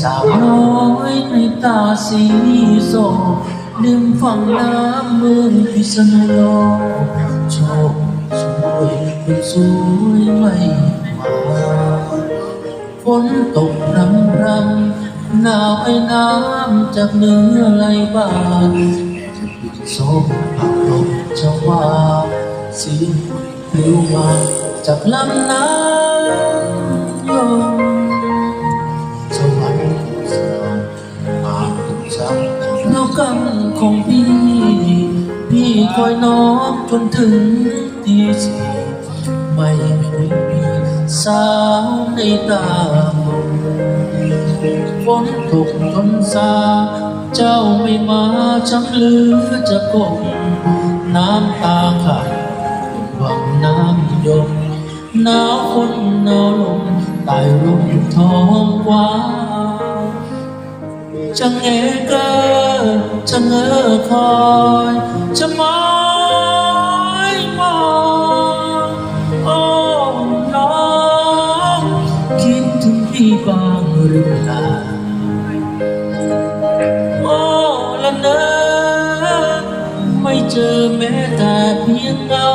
สาวน้อยในตาสีโซริมฝั่งน้ำเมืองพิษณุโลกโชคช่วยคนสวยไม่มาฝนตกรำรำหนาวไอ้น้ำจากเนื้อไหลบานจะปิดโซมผักลมจะว่าสียงปลิวมาจากลำน้ำ ของพี่ พี่คอยน้อมจนถึงตีสี่ไม่มีสาวในตามฝนตกจนซา เจ้าไม่มาช้ำเลือจะกงน้ำตาขาดหวังน้ำยมหนาวฝนหนาวลมใต้ร่มท้องฟ้า จะเงเกอจะเงอคอยจะมอยมองโอ้น้องคิดถึงพี่บ้างหรือเปล่าโอ้ละเนอไม่เจอแม้แต่เพียงเงา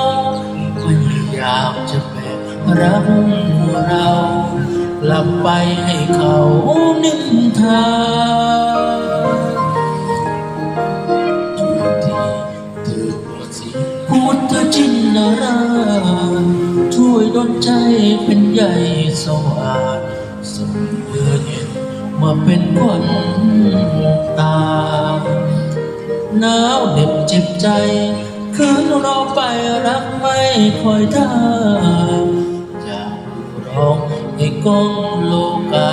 พยายามจะแบ่งรักเรากลับไปให้เขานินทา ดลใจเป็นใหญ่สว่างส่งเพื่อเย็นมาเป็นควันตาหนาวเหน็บเจ็บใจคืนราไปรักไม่คอยท่าอยากร้องให้กองโลกา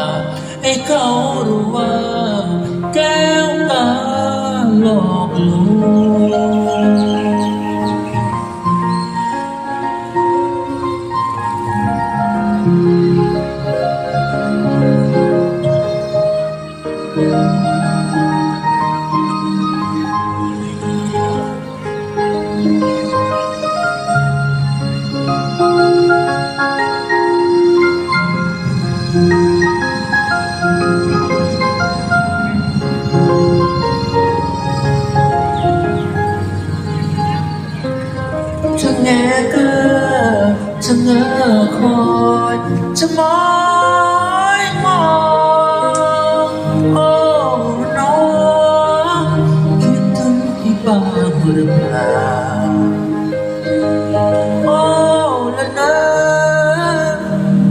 ให้เขารู้ว่า แก้วตาหลอกลวง แงเกือจะเงอคอยจะมอยมองโอ้น้องคิดถึงพี่บ้างหรือเปล่าโอ้ละเนอ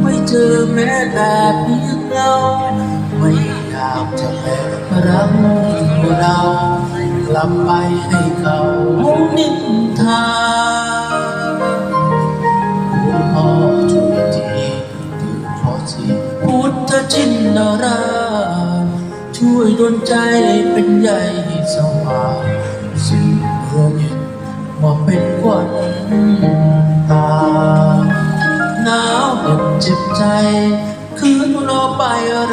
ไม่เจอแม้แต่เพียงเงาไม่อยากจะแบ่งรักเรากลับไปให้เขานินทา ยดลใจเป็นใหญ่สว่างสิ่งเมื่อเย็นมาเป็นควันตาหนาวเหน็บเจ็บใจ คืนรอไป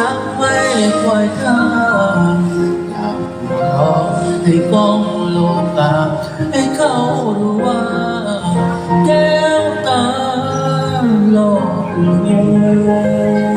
รักไม่คอยท่าอยากรอให้กองโลกาให้เขารู้ว่าแก้วตาหลอกลวง